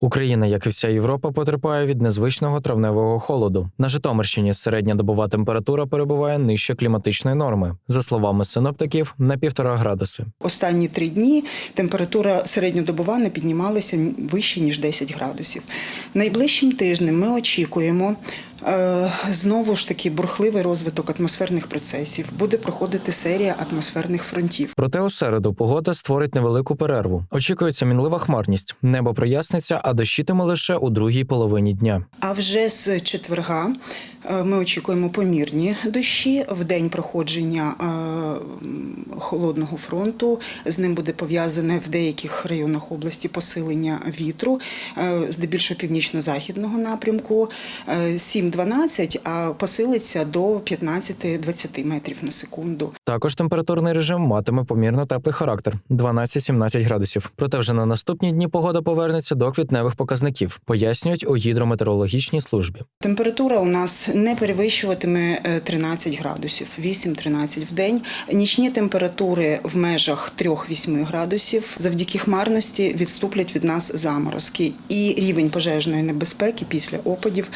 Україна, як і вся Європа, потерпає від незвичного травневого холоду. На Житомирщині середня добова температура перебуває нижче кліматичної норми. За словами синоптиків, на півтора градуси. Останні три дні температура середньодобова не піднімалася вище ніж 10 градусів. Найближчим тижнем ми очікуємо. Е, Знову ж таки бурхливий розвиток атмосферних процесів буде проходити серія атмосферних фронтів. Проте у середу погода створить невелику перерву. Очікується мінлива хмарність. Небо проясниться, а дощитиме лише у другій половині дня. А вже з четверга ми очікуємо помірні дощі в день проходження е, холодного фронту. З ним буде пов'язане в деяких районах області посилення вітру, е, здебільшого північно-західного напрямку е, 7-12, а посилиться до 15-20 метрів на секунду. Також температурний режим матиме помірно теплий характер 12-17 градусів. Проте вже на наступні дні погода повернеться до квітневих показників, пояснюють у гідрометеорологічній службі. Температура у нас не перевищуватиме е, 13 градусів, 8-13 в день. Нічні температури в межах 3-8 градусів. Завдяки хмарності відступлять від нас заморозки. І рівень пожежної небезпеки після опадів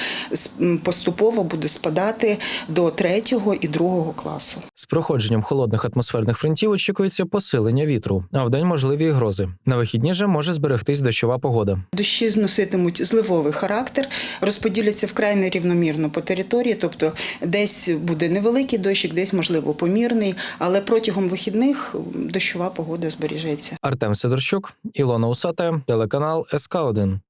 поступово буде спадати до 3 і 2 класу. З проходженням холодних атмосферних фронтів очікується посилення вітру, а вдень можливі і грози. На вихідні же може зберегтись дощова погода. Дощі зноситимуть зливовий характер, розподіляться вкрай нерівномірно по території, тобто десь буде невеликий дощик, десь можливо помірний, але протягом вихідних дощова погода збережеться. Артем Сидорчук, Ілона Усата, телеканал СК 1